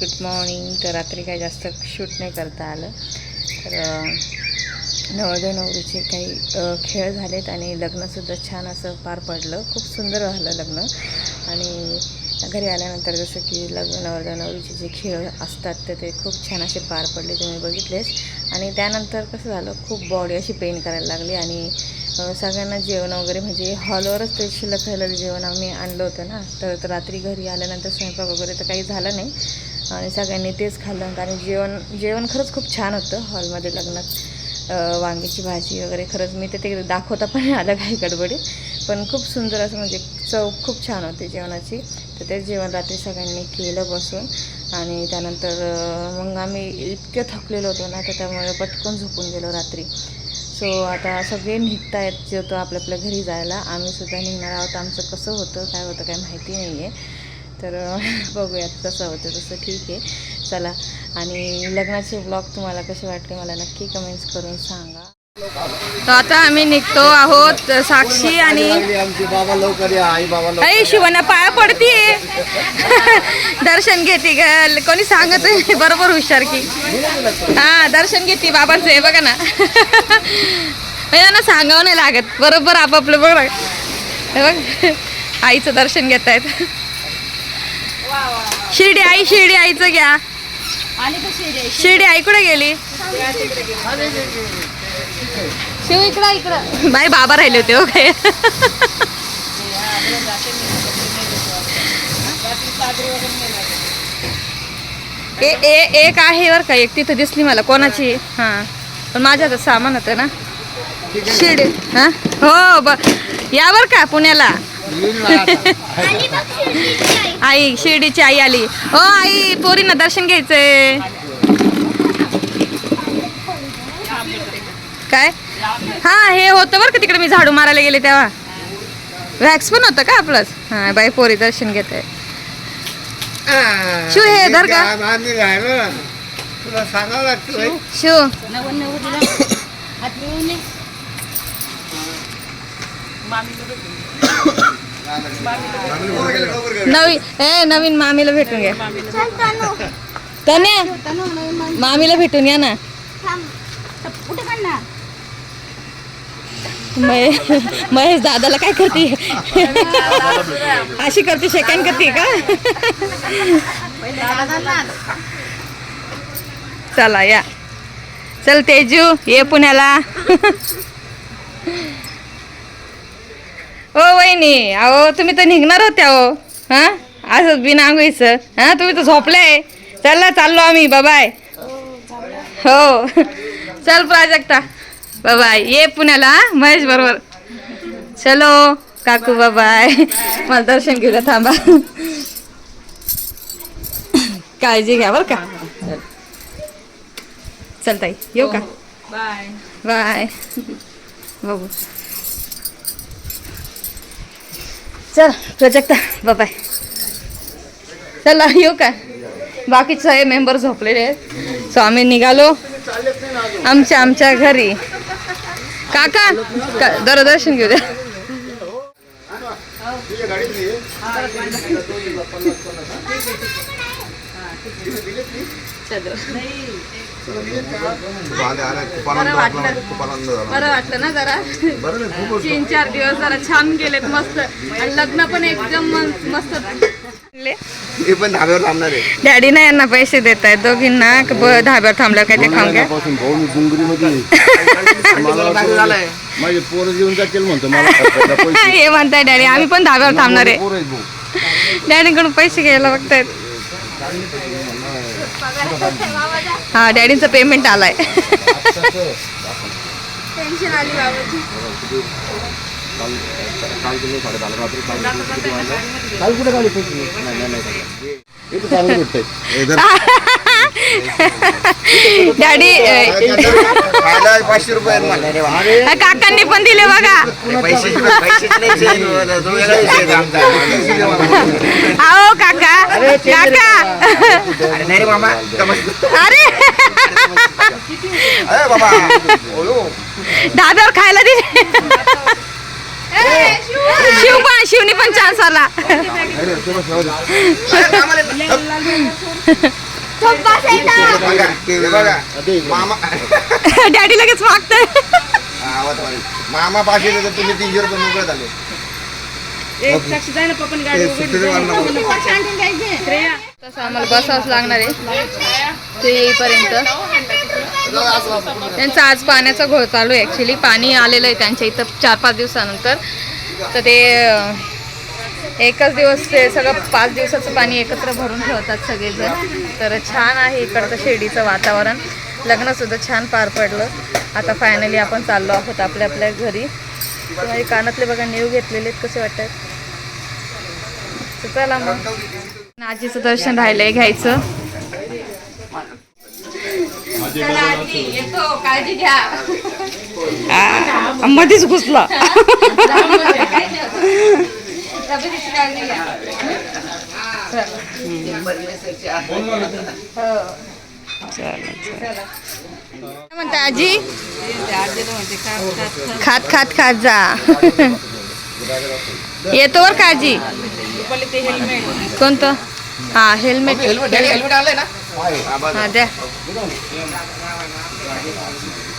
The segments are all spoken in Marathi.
Good morning. तर रात्री काही जास्त शूट नाही करता आलं. तर नवरदेव नवरीचे काही खेळ झालेत आणि लग्नसुद्धा छान असं पार पडलं. खूप सुंदर झालं लग्न. आणि घरी आल्यानंतर जसं की लग्न नवरदेव नवरीचे जे खेळ असतात तर ते खूप छान असे पार पडले तुम्ही बघितलेच. आणि त्यानंतर कसं झालं खूप बॉडी अशी पेन करायला लागली आणि सगळ्यांना जेवण वगैरे म्हणजे हॉलवरच ते शिल्लक राहिलेलं जेवण आम्ही आणलं होतं ना. तर रात्री घरी आल्यानंतर स्वयंपाक वगैरे तर काही झालं नाही. आणि सगळ्यांनी तेच खाल्लं. आणि जेवण जेवण खरंच खूप छान होतं हॉलमध्ये लग्नात वांग्याची भाजी वगैरे खरंच मी तर ते दाखवता पण आलं काही गडबडीत. पण खूप सुंदर असं म्हणजे चव खूप छान होती जेवणाची. तर तेच जेवण रात्री सगळ्यांनी केलं बसून. आणि त्यानंतर मग आम्ही इतकं थकलेलो होतो ना तर त्यामुळे पटकन झोपून गेलो रात्री. सो आता सगळे निघत आहेत जे होतो आपल्या आपल्या घरी जायला. आम्ही सुद्धा निघणार आहोत. आमचं कसं होतं काय होतं काय माहिती नाही आहे तर बघूयात कसं होतं तसं. ठीक आहे. चला. आणि लग्नाचे ब्लॉग तुम्हाला कसे वाटले मला नक्की कमेंट्स करून सांगा. तर आता आम्ही निघतो आहोत साक्षी आणि आई शिवना पाया पडतीये. दर्शन घेते कोणी सांगत बरोबर हुशार की. हा दर्शन घेते बाबांचं. आहे बघा ना. म्हणजे ना सांगावं नाही लागत. बरोबर आपापलं बघ. बघ. आईचं दर्शन घेत आहेत शिर्डी आई शिर्डी आईचं घ्या. शिर्डी आई कुठे गेली? शिव इकडं इकडं. बाई बाबा राहिले होते हो काय? ए ए एक आहे बरं का एक तिथं दिसली मला कोणाची? हां. पण माझ्या हातात सामान होतं ना. शिर्डी हां? हो ब या बरं का पुण्याला. आई शिर्डीची आई आली. हो आई पोरींना दर्शन घ्यायचंय. काय? हा हे होतं बरं का तिकडे मी झाडू मारायला गेले तेव्हा. वॅक्स पण होतं का आपलंच? हा बाई पोरी दर्शन घेत. आहे शिव हे धर का? तुला सांगावं लागतं शिव नवीन ए नवीन मामीला भेटून घ्या. तने मामीला भेटून या ना. महेश दादाला काय करते? अशी करते सेकंड करते का? चला या. चल तेजू ये पुण्याला. ओ वहिनी अहो तुम्ही तर निघणार होत्या हो हां? असंच बिना आंघोळीचं. हां तुम्ही तर झोपले चला चाललो आम्ही. बाबाय हो. चल प्राजक्ता. बाबाय ये पुण्याला हां? महेश बरोबर. चलो काकू बाबाय मला दर्शन घेऊया थांबा. काळजी घ्या बरं का? चल. चल ताई. येऊ का? बाय बाय बघू. चल प्रजक्ता बाय चला येऊ का? बाकीचे सगळे मेंबर झोपलेले आहेत. सो आम्ही निघालो. आमच्या आमच्या घरी. काका का दर्शन घेऊ द्या. बरं वाटलं ना जरा तीन चार दिवस जरा छान गेलेत मस्त. आणि लग्न पण एकदम मस्त पण धाब्यावर थांबणार आहे. डॅडी ना यांना पैसे देत आहेत. दोघींना धाब्यावर थांबल्यावर काय ते खाऊन घ्या भाऊ मी डुंगरीमध्ये माझे पोरं जातील म्हणतो. हे म्हणताय डॅडी आम्ही पण धाब्यावर थांबणार आहे. डॅडीकडून पैसे घ्यायला बघतायत. हा डॅडीचं पेमेंट आलाय. टेन्शन आली बाबाची काल काल तुम्ही साडेदहाला रात्री काल किती वाजता? काल कुठे काढले पैसे नाही नाही नाही काढले. इथं चांगलं भेटतंय डॅडी फायदा पाचशे रुपये आहेत मला. अरे वा. अ, काकांनी पण दिले बघा पैशाची पैशाची नाही विषय. तो वेगळा विषय आहे आमचा. आओ काका काका अरे नाही रे मामा समज- अरे अरे बाबा ओयो. दादावर खायला दिले शिव पण शिवनी पण चान्स आला डॅडी लगेच मागतंय हा, मारी. मामा पाचशे देतो तुम्ही तीनशे रुपये मोकळे झाले. तसं आम्हाला बसावंच लागणार आहे ते येईपर्यंत त्यांचा आज पाण्याचा घोळ चालू आहे ॲक्च्युली पाणी आलेलं आहे त्यांच्या इथं चार पाच दिवसानंतर. तर ते एकच दिवस ते सगळं पाच दिवसाचं पाणी एकत्र भरून ठेवतात सगळेजण. तर छान आहे इकडचं शिर्डीचं वातावरण. लग्नसुद्धा छान पार पडलं. आता फायनली आपण चाललो आहोत आपल्या आपल्या घरी. तर कानातले बघा नेव घेतलेले आहेत कसे वाटतात? तर चला मग. आजीचं दर्शन राहिलंय घ्यायचं. चला आजी, येतो काळजी घ्या. मध्येच घुसला. हो. म्हणता आजी? खात खात खात जा. येतो वर का आजी? कोणतं? हा हेल्मेट हा द्या.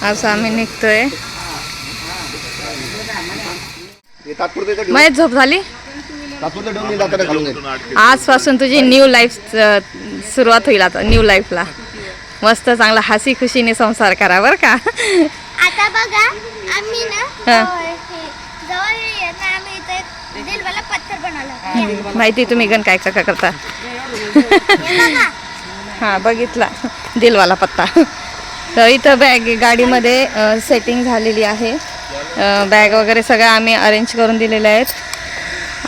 असं आम्ही निघतोय. हे मग झोप झाली. आजपासून तुझी न्यू लाईफ सुरुवात होईल आता न्यू लाईफला मस्त चांगला हसी खुशीने संसार करा बरं का. आता बघा आम्ही ना हा. हे जवळ ना आम्ही पत्थर बनवला माहिती तुम्ही गण काय काय करता. हे बघा. बघितला. दिलवाला पत्ता. तर इथं बॅग गाडीमध्ये सेटिंग झालेली आहे. बॅग वगैरे सगळं आम्ही अरेंज करून दिलेल्या आहेत.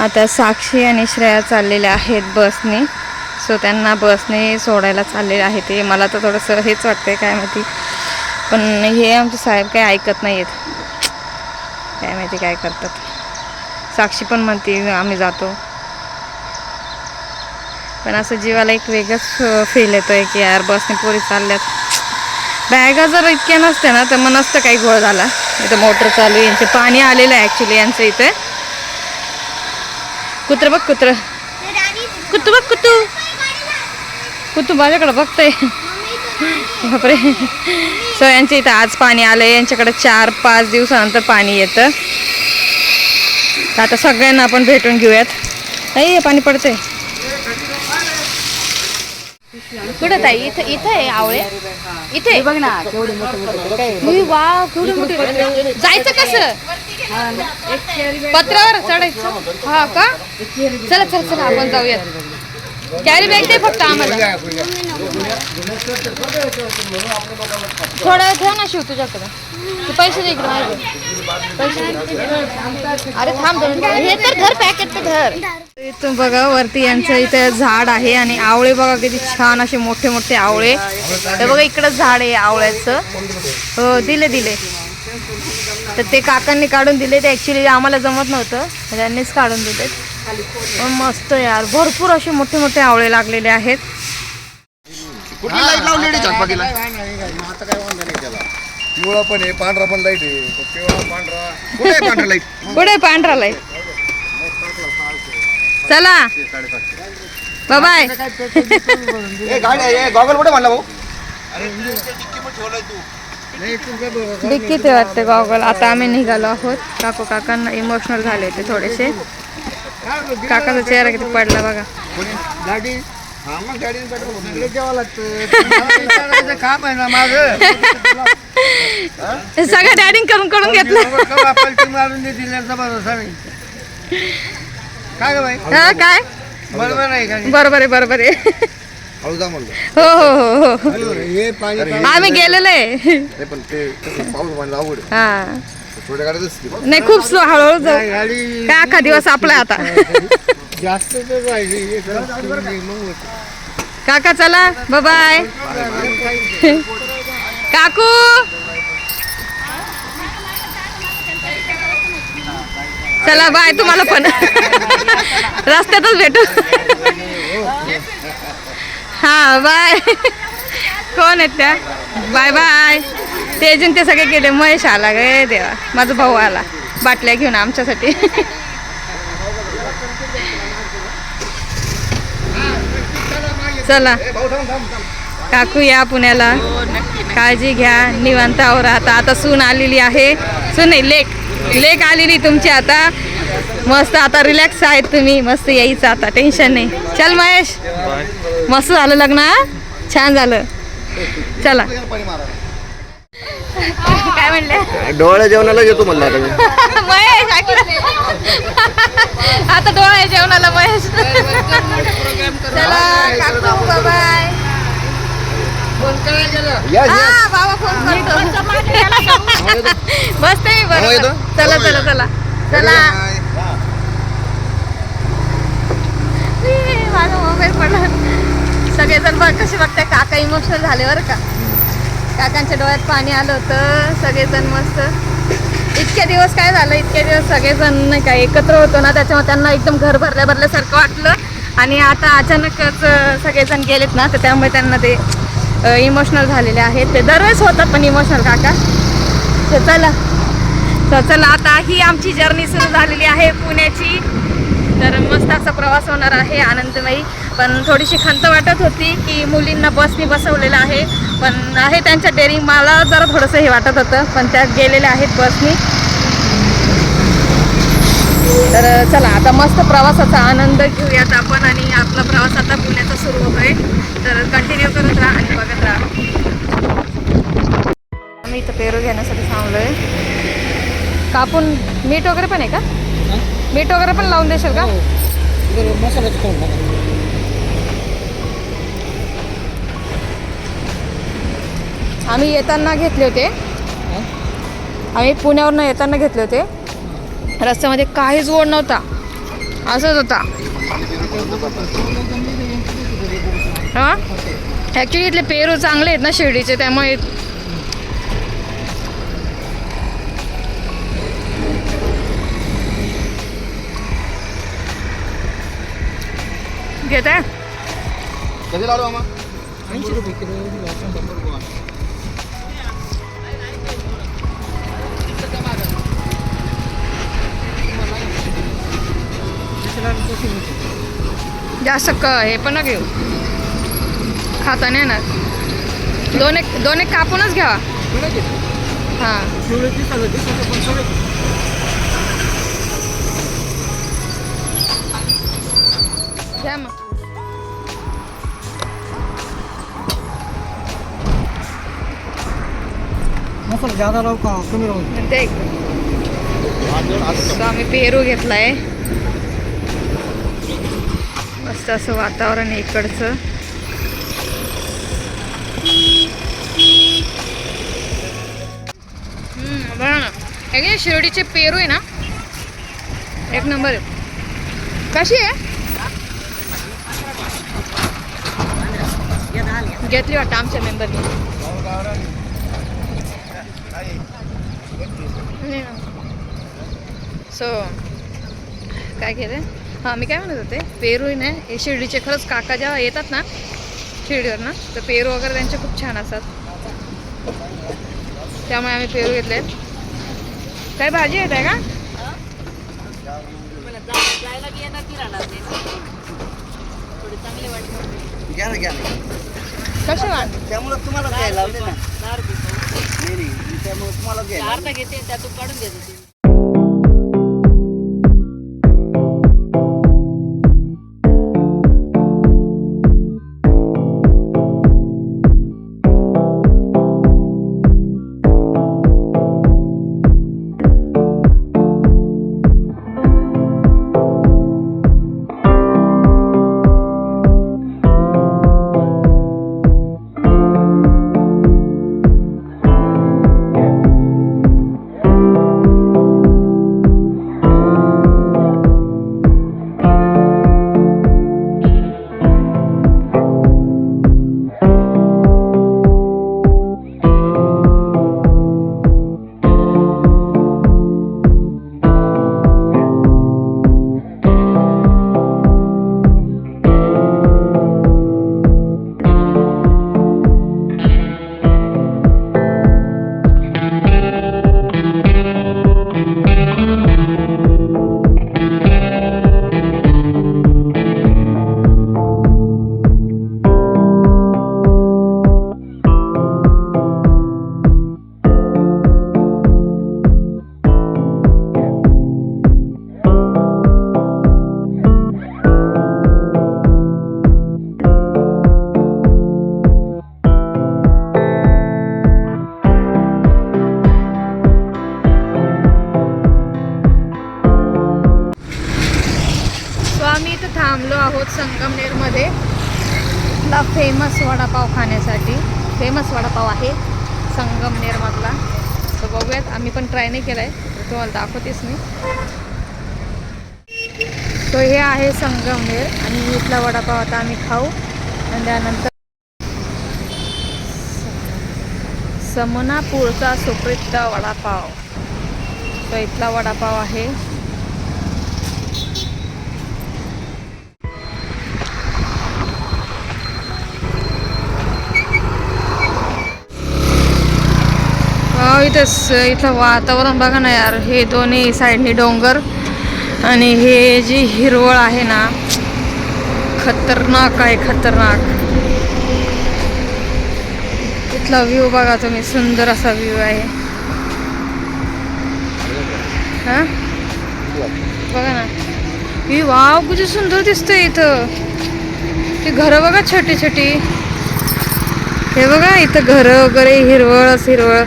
आता साक्षी आणि श्रेया चाललेल्या आहेत बसने सो त्यांना बसने सोडायला चाललेले आहे ते. मला तर थोडंसं हेच वाटतंय काय माहिती. पण हे आमचे साहेब काही ऐकत नाही आहेत काय माहिती काय करतात. साक्षी पण म्हणते आम्ही जातो. पण असं जीवाला एक वेगळंच फील येतोय की यार बसने पोरी चालल्यात. बॅगा जर इतक्या नसत्या ना तर मग नसतं काही घोळ झाला. इथं मोटर चालू आहे यांचे पाणी आलेलं आहे ॲक्च्युली यांचं इथे. कुत्र बघ कुत्र. कुतू बघ कुतू कुतू माझ्याकडे बघतंय. बापरे. सो यांच्या इथं आज पाणी आलंय. यांच्याकडे चार पाच दिवसानंतर पाणी येतं. तर आता सगळ्यांना आपण भेटून घेऊयात. नाही पाणी पडतंय. कुठं ताई? इथं इथं आहे आवळे? इथे? बघ ना केवढे मोठे मोठे काय उई, वाव केवढे मोठे जायचं कसं? पत्रावर चढायचं? हा का? चला चला चला आपण जाऊयात. कॅरी बॅग दे फक्त आम्हाला. थोडं ठेव ना शिव तुझ्याकडे. तू पैसे दे इकडे माझे. पैसे अरे थांब हे तर धर पॅकेट तर धर. इथून बघा वरती यांचं इथं झाड आहे आणि आवळे बघा किती छान असे मोठे मोठे आवळे. तर बघा इकडं झाड आहे आवळ्याचं. हो दिले दिले. तर ते काकांनी काढून दिले ते ॲक्च्युली आम्हाला जमत नव्हतं. त्यांनीच काढून दिले मस्त यार. भरपूर असे मोठे मोठे आवळे लागलेले आहेत. कुठली लाइट लावलेली झकपकीला पिवळा पण आहे पांढरा पण लाइट आहे. पिवळा पांढरा. कुठे आहे पांढरा लाइट पुढे पांढरा लाइट चला. बाय ए गाडी गॉगल कुठे म्हणला भाऊ? डिक्कीत वाटते गॉगल आता आम्ही निघालो आहोत. काकू काकांना इमोशनल झाले होते थोडेसे. काकाचा चेहरा किती पडला बघा. गाडी? हा मग गाडीने पेट्रोल भरून द्यावं लागतं काम आहे ना माझं सगळं डॅडिंग करून करून घेतलं. मारून दिल्याचा भरोसा नाही काय बाई? हा काय? बरोबर आहे का बरोबर आहे बरोबर आहे. हो हो हो हो. आम्ही गेलेलो आहे. हा. थोड्या की. नाही खूप स्लो हळूहळू जाऊ. गाडी काय अख्खा दिवस आपला आता? जास्त तर राहिली मग काका चला. बाय काकू! चला बाय तुम्हाला पण. रस्त्यातच भेटू. हा. बाय कोण आहेत त्या? Bye bye. ते अजून ते सगळे गेले. महेश आला गे. देवा. माझा भाऊ आला. बाटल्या घेऊन आमच्यासाठी. चला. काकू या पुण्याला. काळजी घ्या. निवांतावर आता आता सून आलेली आहे. सून नाही लेक. लेक आलेली तुमची आता. मस्त आता रिलॅक्स आहेत तुम्ही. मस्त यायचं आता. टेन्शन नाही. चल महेश. मस्त झालं लग्न छान झालं. चला. काय म्हणले? डोळ्या जेवणाला येतो म्हणलं आता मी. महेश? आता डोळा आहे जेवणाला महेश. चला काकू बाय हा बाबा फोन करतो. बसते मी हो, बरोबर? चला चला चला. चला. माझा मोबाईल पडला. सगळेजण बघ कसे बघताय. काका इमोशनल झाले बरं का. काकांच्या डोळ्यात पाणी आलं होतं. सगळेजण मस्त. इतके दिवस काय झालं? इतके दिवस सगळेजण नाही का एकत्र होतो ना त्याच्यामुळे त्यांना एकदम घर भरल्या भरल्यासारखं वाटलं. आणि आता अचानकच सगळेजण गेलेत ना तर त्यामुळे त्यांना ते इमोशनल झालेले आहेत. ते दरवेळेस होतात पण इमोशनल काका. तर चला. तर चला आता ही आमची जर्नी सुरू झालेली आहे पुण्याची. तर असा प्रवास होणार आहे आनंदमयी. पण थोडीशी खंत वाटत होती की मुलींना बसनी बसवलेलं आहे. पण आहे त्यांच्या डेअरिंग मला जरा थोडंसं हे वाटत होतं पण त्या गेलेल्या आहेत बसनी. तर चला आता मस्त प्रवासाचा आनंद घेऊयात आपण आणि आपला प्रवास आता पुण्याचा सुरू होतोय. तर कंटिन्यू करत राहा आणि बघत राहा. आम्ही इथं पेरू घेण्यासाठी थांबलोय. कापून मीठ वगैरे पण आहे का? मीठ वगैरे पण लावून देशील का? मसाल्याचं खाऊन टाका. आम्ही येताना घेतले होते. आम्ही पुण्यावरनं येताना घेतले होते. रस्त्यामध्ये काहीच ओढ नव्हता. असंच होता. हां? ॲक्च्युली इथले पेरू चांगले आहेत ना शिर्डीचे त्यामुळे घेत आहे. कधी लाडू जास्त क हे पण न घेऊ. खाता नाही येणार. दोन एक दोन एक कापूनच घ्यावा. हां. घ्या मग. मसाला जादा लावू का? कमी राहू आम्ही पेरू घेतलाय. मस्त असं वातावरण आहे इकडचं. हम्म, बघा ना. हे घे, शिर्डीचे पेरू आहे ना? एक नंबर आहे. कशी आहे? घेतली वाटतं आमच्या मेंबरनी सो काय केलं हां मी काय म्हणत होते पेरू आहे ना हे शिर्डीचे खरंच काका जेव्हा येतात ना शिर्डीवर ना तर पेरू वगैरे त्यांचे खूप छान असतात. त्यामुळे आम्ही पेरू घेतले. काय भाजी येत आहे का? कसे वाट त्यामुळे तुम्हाला घ्यायला लावले ना. नाही नाही त्यामुळे तुम्हाला घ्यायला थांबलो फेमस वडापाव आहे संगमनेरमधला तर बघूयात आम्ही पण ट्राय नाही केला आहे तर तुम्हाला दाखवतेच मी. तो हे आहे संगमनेर आणि इथला वडापाव आता आम्ही खाऊ. आणि त्यानंतर समनापूरचा सुप्रसिद्ध वडापाव तो इथला वडापाव आहे. इथंच इथलं वातावरण बघा ना यार हे दोन्ही साईडनी डोंगर आणि हे जी हिरवळ आहे ना खतरनाक आहे खतरनाक. इथला व्ह्यू बघा तुम्ही सुंदर असा व्ह्यू आहे. हां? बघा ना. ही वाव किती सुंदर दिसतंय इथं. ते घरं बघा छोटी छोटी हे बघा इथं घरं वगैरे हिरवळच हिरवळ.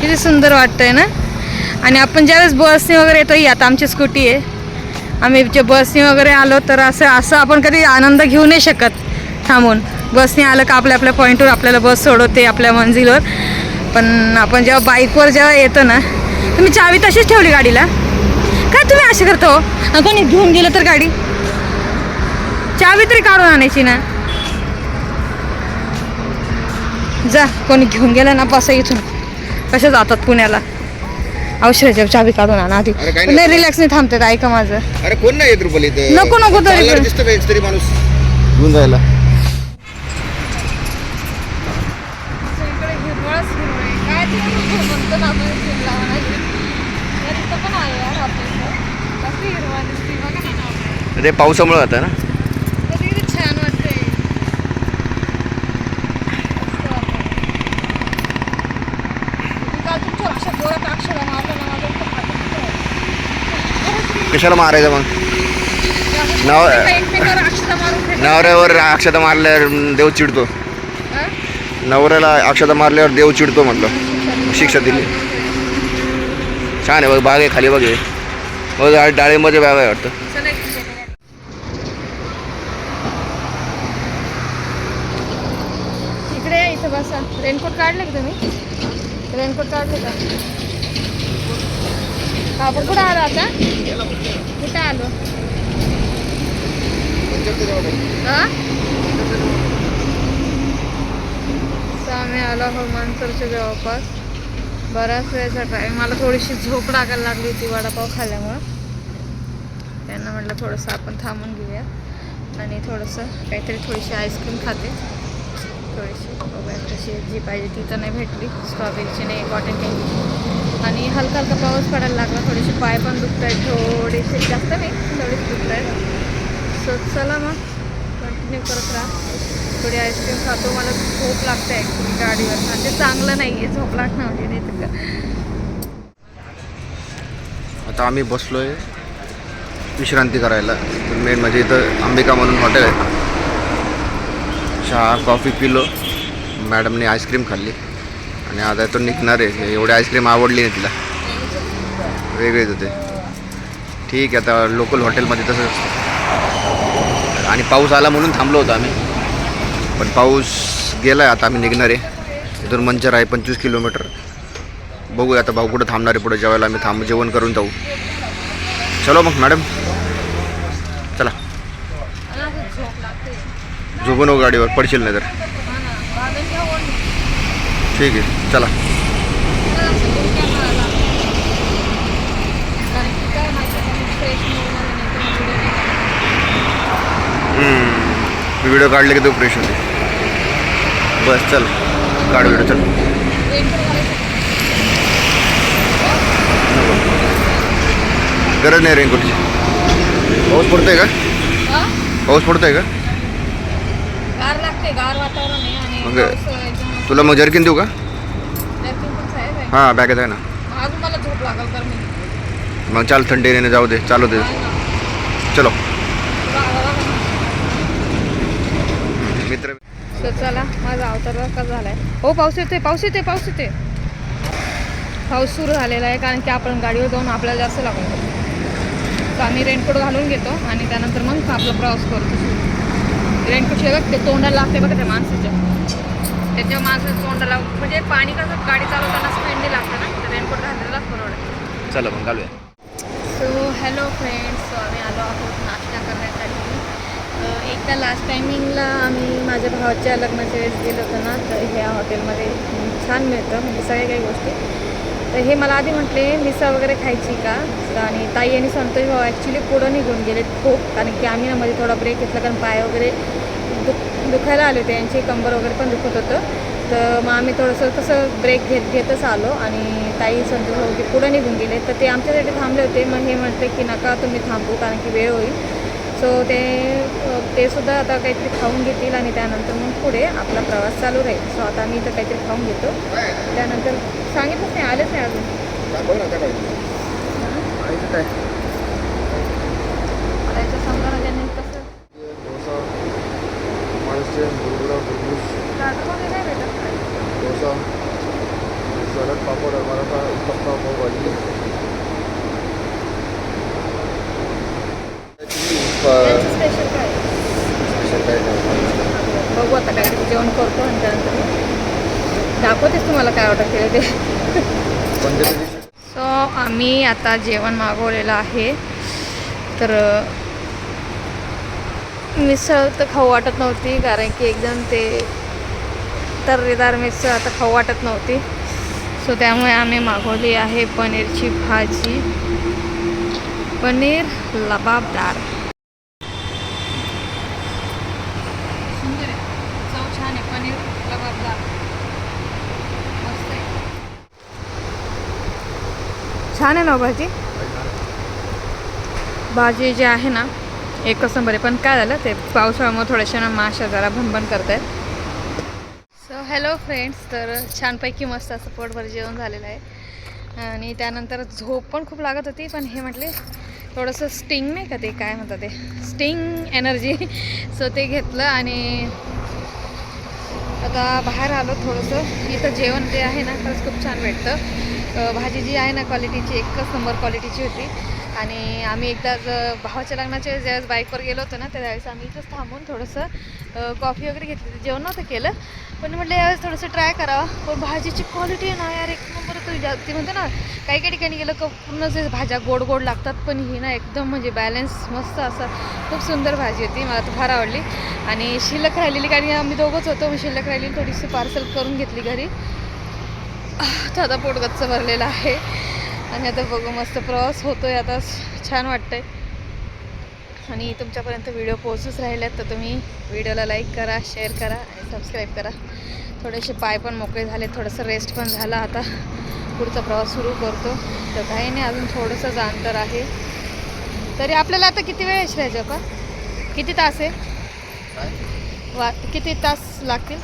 किती सुंदर वाटतंय ना? आणि आपण ज्यावेळेस बसने वगैरे येतो ही आता आमची स्कूटी आहे. आम्ही जे बसने वगैरे आलो तर असं असं आपण कधी आनंद घेऊ नाही शकत. थांबून. बसने आलं का आपल्या आपल्या पॉईंटवर आपल्याला बस सोडवते आपल्या मंजिलवर. पण आपण जेव्हा बाईकवर जेव्हा येतो ना तुम्ही चावी तशीच ठेवली गाडीला? काय तुम्ही असं करतो? अन कोणी घेऊन गेलं तर गाडी? चावी तरी काढून आणायची ना. जा कोणी घेऊन गेलं ना बसा इथून. कशा जातात पुण्याला? औषधाच्या चावी काढून आणा आधी. अरे काही नाही. नाही रिलॅक्स नाही थांबतात ऐका माझं. अरे कोण नाही येत रुपल इथे? नको, नको तरी चालणार पण. दिसतं का एक तरी माणूस? घेऊन जायला. ते म्हणतो ना आपण शिमला म्हणायची. तर इथं पण आहे यार आपल्या इथं. कसली हिरवळ दिसते बघा ना. ते पावसामुळे होतं ना तर किती छान वाटतंय. मस्त वाटतंय. तुम्ही काल तुमच्या अशा जोरात अक्षरा मारलं ना, माझं इतकं फाटलं होतं. कशाला मारायचं मग? नव नवऱ्यावर अक्षता मारल्यावर देव चिडतो. नवऱ्याला अक्षता मारल्यावर देव चिडतो म्हटलं. शिक्षा दिली. छान आहे बघ बाग आहे खाली बघ हे. बघ डा- बाग आहे वाटतं. इकडे या इथं बसा. रेनकोट काढले का तुम्ही? रेनकोट काढले का? आपण कुठं आलो आता? कुठं आलो? आम्ही आलो हनुमानसरच्या जवळपास. बराच वेळचा टाईम मला थोडीशी झोप लागायला लागली होती वडापाव खाल्ल्यामुळं. त्यांना म्हटलं थोडंसं आपण थांबून घेऊया. आणि थोडंसं काहीतरी थोडीशी आईस्क्रीम खाते. थोडीशी बघूया कशी जी पाहिजे ती तर नाही भेटली. स्ट्रॉबेरीची नाही कॉटन कँडी आणि हलका हलका पाऊस पडायला लागला थोडेसे पाय पण दुखत आहेत थोडेसे जास्त नाही थोडेसे दुखत आहेत सो चला मग कंटिन्यू करत राहा. थोडी आईस्क्रीम खातो मला झोप लागते ॲक्च्युली गाडीवर. म्हणजे ते चांगलं नाही आहे झोप लागणं म्हणजे नाही तर आता आम्ही बसलो आहे विश्रांती करायला. मेन म्हणजे इथं अंबिका म्हणून हॉटेल आहे. चहा कॉफी पिलो. मॅडमने आईस्क्रीम खाल्ली. आणि आता तो निघणार आहे. एवढी आईस्क्रीम आवडली नाही तिला. वेगळेच होते. ठीक आहे आता लोकल हॉटेलमध्ये तसंच आणि पाऊस आला म्हणून थांबलो होतो आम्ही. पण पाऊस गेला आहे आता आम्ही निघणार आहे. इथून मंचर आहे पंचवीस किलोमीटर. बघूया आता भाऊ कुठं थांबणार आहे पुढे जेवायला आम्ही थांब जेवण करून जाऊ. चलो मग मॅडम. चला. झोपून गाडीवर पडशील नाही तर ठीक आहे. चला. व्हिडिओ काढले की तो फ्रेश होते. बस चल. काढ व्हिडिओ चल. गरज नाही रेनकोटची पाऊस पडतोय का? पाऊस पडतोय का? मग तुला मग जर्किन देऊ का जर्किन पण साहेब आहे. हां बॅगेत आहे ना. अजून मला झोप लागल तर मी. मग चाल थंडीने जाऊ दे. चालू दे. चलो. मित्र तर चला माझा अवतार का झालाय. हो पाऊस येते पाऊस येते पाऊस येते पाऊस सुरू झालेला आहे कारण की आपण गाडीवर जाऊन आपल्याला जास्त लागतो सो आम्ही रेनकोट घालून घेतो आणि त्यानंतर मग आपला प्रवास करतो. रेनकोट शिवाय ते तोंडाला लागते बघा त्या माणसाच्या. त्याच्या माणसाच्या तोंडाला म्हणजे पाणी कसं गाडी चालवताना स्पीडने लागतं ना? तर रेनकोट घातलेलाच परवडतं चला मग घालूया. सो हॅलो फ्रेंड्स सो आम्ही आलो आहोत नाश्ता करण्यासाठी. एकदा लास्ट टायमिंगला आम्ही माझ्या भावाच्या लग्नाच्या वेळेस गेलो होतो ना तर ह्या हॉटेलमध्ये छान मिळतं म्हणजे सगळ्या काही गोष्टी. तर हे मला आधी म्हटले मिसळ वगैरे खायची का? आणि ताई आणि संतोष भाऊ ॲक्च्युली पुढं निघून गेलेत खूप कारण की आम्ही ना मध्ये थोडा ब्रेक घेतला कारण पाय वगैरे दुखायला आले होते. यांची कंबर वगैरे पण दुखत होतं. तर मग आम्ही थोडंसं कसं ब्रेक घेत घेतच आलो आणि ताई संतोष भाऊ की पुढं निघून गेले. तर ते आमच्यासाठी थांबले होते. मग हे म्हटले की नका तुम्ही थांबू कारण की वेळ होईल. सो ते ते सुद्धा आता काहीतरी खाऊन घेतील आणि त्यानंतर मग पुढे आपला प्रवास चालू राहील. सो आता मी तर काहीतरी खाऊन घेतो. त्यानंतर सांगितलंच नाही आलेच नाही अजून मला याच्या समजा ना त्यांनी कसं नाही भेटत का? डोसा सलाद पापड मराठा उत्तप्पा पावभाजी स्पेशल काय बघू आता काहीतरी जेवण करतो आणि त्यानंतर दाखवतेच तुम्हाला काय ऑर्डर केलं ते सो आम्ही आता जेवण मागवलेलं आहे. तर मिसळ तर खाऊ वाटत नव्हती कारण की एकदम ते तर्रेदार मिसळ आता खाऊ वाटत नव्हती. सो त्यामुळे आम्ही मागवली आहे पनीरची भाजी. पनीर लबाबदार. सुंदर आहे. चव छान आहे. पनीर लबाबदार. छान आहे ना हो भाजी. भाजी जी आहे ना एकच नंबर आहे पण काय झालं ते पावसाळ्यामुळे थोड्याशा ना माशा जरा भनभन करत आहेत सो हॅलो फ्रेंड्स तर छानपैकी मस्त असं पोटभर जेवण झालेलं आहे. आणि त्यानंतर झोप पण खूप लागत होती पण हे म्हटले थोडंसं स्टिंग नाही का ते काय म्हणतात ते? स्टिंग एनर्जी सो ते घेतलं आणि आता बाहेर आलो थोडंसं. इथं जेवण जे आहे ना खरंच खूप छान भेटतं. भाजी जी आहे ना क्वालिटीची एकच नंबर क्वालिटीची होती. आणि आम्ही एकदा भावाच्या लग्नाच्या वेळेस ज्यावेळेस बाईकवर गेलो होतो ना त्यावेळेस आम्ही इथंच थांबून थोडंसं कॉफी वगैरे घेतली. होती जेवण नव्हतं केलं. पण म्हटलं यावेळेस थोडंसं ट्राय करावं. पण भाजीची क्वालिटी आहे ना यार एक नंबर तुम्ही ती म्हणते ना काही काही ठिकाणी गेलं का पूर्ण जे भाज्या गोड गोड लागतात पण ही ना एकदम म्हणजे बॅलन्स मस्त असं खूप सुंदर भाजी होती. मला तर फार आवडली. आणि शिल्लक राहिलेली कारण आम्ही दोघंच होतो मग शिल्लक राहिलेली थोडीशी पार्सल करून घेतली घरी. तर आता पोटगच्च भरलेलं आहे. आणि आता बघू मस्त प्रवास होतोय आता छान वाटतंय. आणि तुमच्यापर्यंत व्हिडिओ पोहोचूच राहिल्यात तर तुम्ही व्हिडिओला लाईक करा शेअर करा आणि सबस्क्राईब करा. थोडेसे पाय पण मोकळे झाले थोडंसं रेस्ट पण झाला आता. पुढचा प्रवास सुरू करतो. तर काही नाही अजून थोडंसंच अंतर आहे. तरी आपल्याला आता किती वेळ आहे श्रेजपा किती तास आहे? वा किती तास लागतील.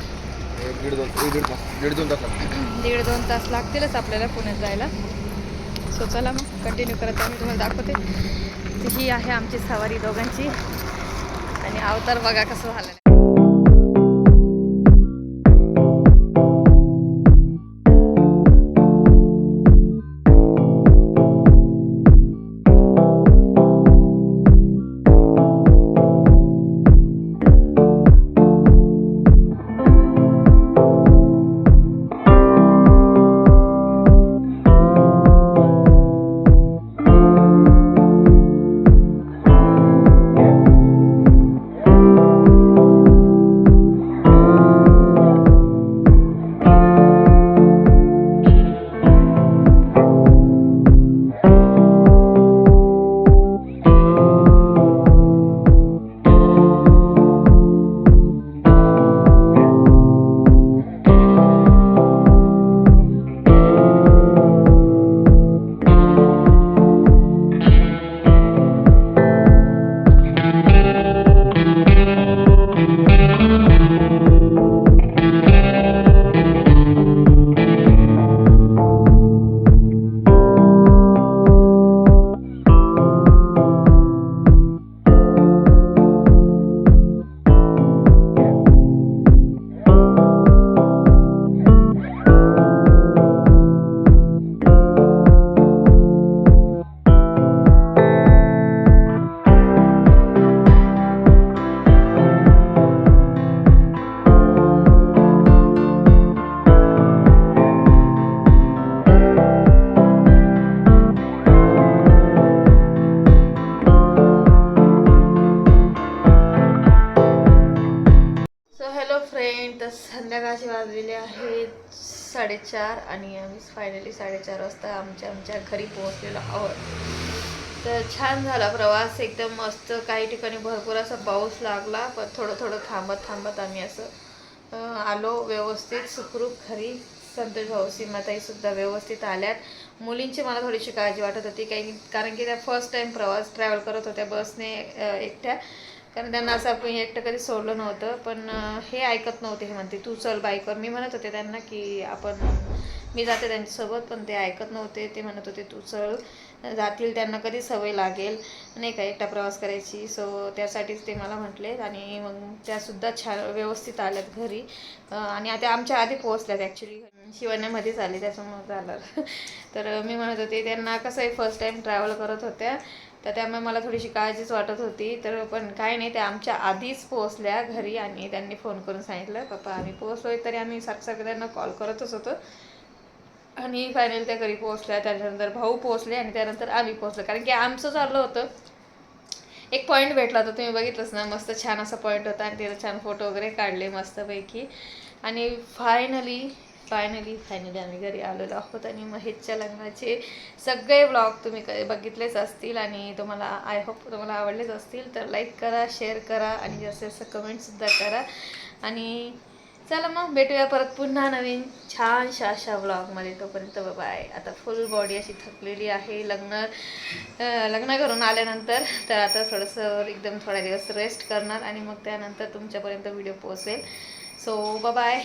दीड दोन तास लागतीलच आपल्याला पुण्यात जायला. सो चला मग कंटिन्यू करत आहे मी तुम्हाला दाखवते. ही आहे आमची सवारी दोघांची. आणि अवतार बघा कसं झालं आमच्या आमच्या घरी पोहोचलेलो आहोत. तर छान झाला प्रवास एकदम मस्त. काही ठिकाणी भरपूर असा पाऊस लागला पण थोडं थोडं थांबत थांबत आम्ही असं आलो व्यवस्थित. सुखरूप घरी. संतोष भाऊ सीमाताईसुद्धा व्यवस्थित आल्यात. मुलींची मला थोडीशी काळजी वाटत होती काही कारण की त्या फर्स्ट टाईम प्रवास ट्रॅव्हल करत होत्या बसने एकट्या. कारण त्यांना असं आपण एकटं कधी सोडलं नव्हतं. पण हे ऐकत नव्हते हे म्हणते तू चल बाईकवर मी म्हणत होते त्यांना की आपण मी जाते त्यांच्यासोबत पण ते ऐकत नव्हते. ते म्हणत होते तू चल. जातील त्यांना कधी सवय लागेल? नाही का एकटा प्रवास करायची. सो त्यासाठीच ते मला म्हटले आणि मग त्यासुद्धा छान व्यवस्थित आल्यात घरी. आणि आता आमच्या आधी पोहोचल्यात ॲक्च्युली शिवण्यामध्येच आले त्याच्यामुळे झालं. तर मी म्हणत होते त्यांना कसं आहे फर्स्ट टाईम ट्रॅव्हल करत होत्या. तर त्यामुळे मला थोडीशी काळजीच वाटत होती. तर पण काय नाही त्या आमच्या आधीच पोहोचल्या घरी आणि त्यांनी फोन करून सांगितलं पप्पा आम्ही पोहोचलोय तरी आम्ही सारखं सारखं त्यांना कॉल करतच होतो. आणि फायनल त्या घरी पोहोचल्या. त्याच्यानंतर भाऊ पोहोचले आणि त्यानंतर आम्ही पोहोचलो. कारण की आमचं चाललं होतं. एक पॉईंट भेटला होता. तुम्ही बघितलंच ना मस्त छान असा पॉईंट होता आणि त्याला छान फोटो वगैरे काढले मस्तपैकी. आणि फायनली फायनली फायनली आम्ही घरी आलेलो आहोत आणि महेशच्या लग्नाचे सगळे ब्लॉग तुम्ही क बघितलेच असतील आणि तुम्हाला आय होप तुम्हाला आवडलेच असतील. तर लाईक करा शेअर करा आणि जास्तीत जास्त कमेंटसुद्धा करा. आणि चला मग भेटूया परत पुन्हा नवीन छानशा अशा ब्लॉगमध्ये तोपर्यंत बाय आता फुल बॉडी अशी थकलेली आहे. लग्न लग्न करून आल्यानंतर तर आता थोडंसं एकदम थोडा दिवस रेस्ट करणार आणि मग त्यानंतर तुमच्यापर्यंत व्हिडिओ पोहोचेल. So bye